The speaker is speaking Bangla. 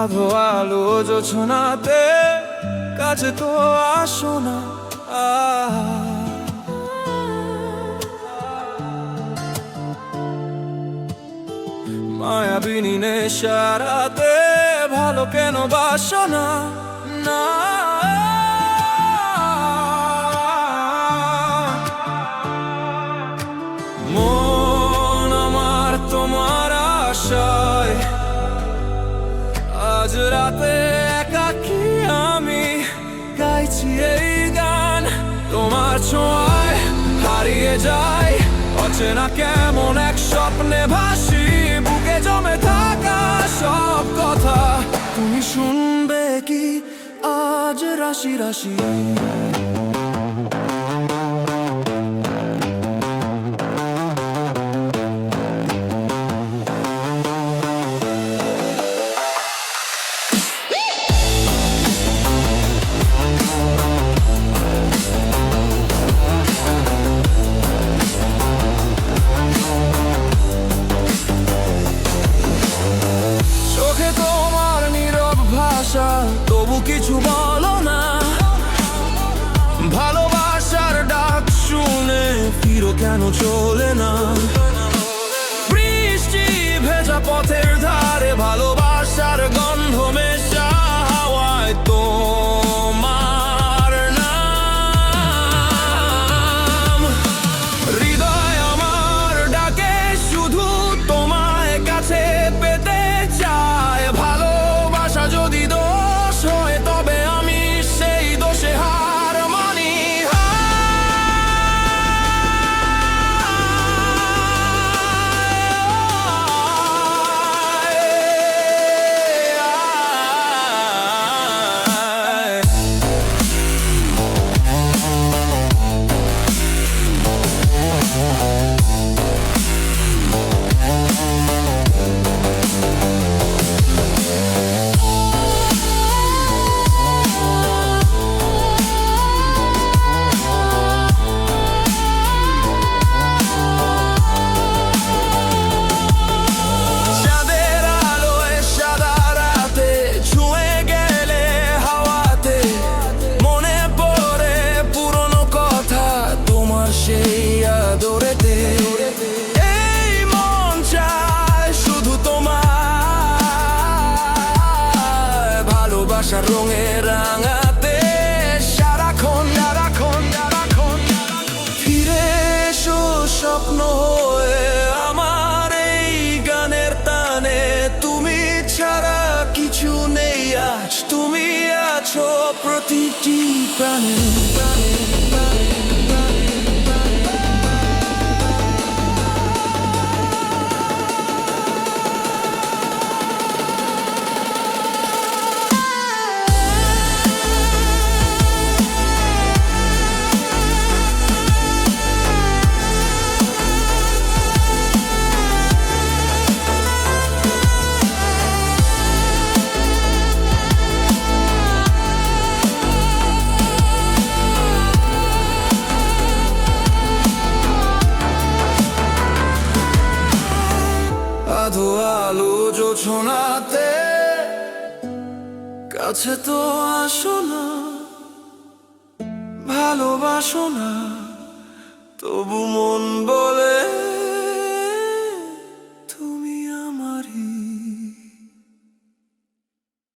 আধো আলো জোছনাতে কাছে তো আসো না। মায়াবিনী নেশারাতে ভালো কেন বাসো না। তোমার আমি গাইছি এই গান। তোমার হারিয়ে যাই অচেনা কেমন এক স্বপ্নে ভাসি রাশি রাশি। কিছু বলো। কেন চলে না? বৃষ্টি ভেজা পথের ধারে প্রতিটি প্রাণে কাছে তো আসো না ভালোবাসো না তবু মন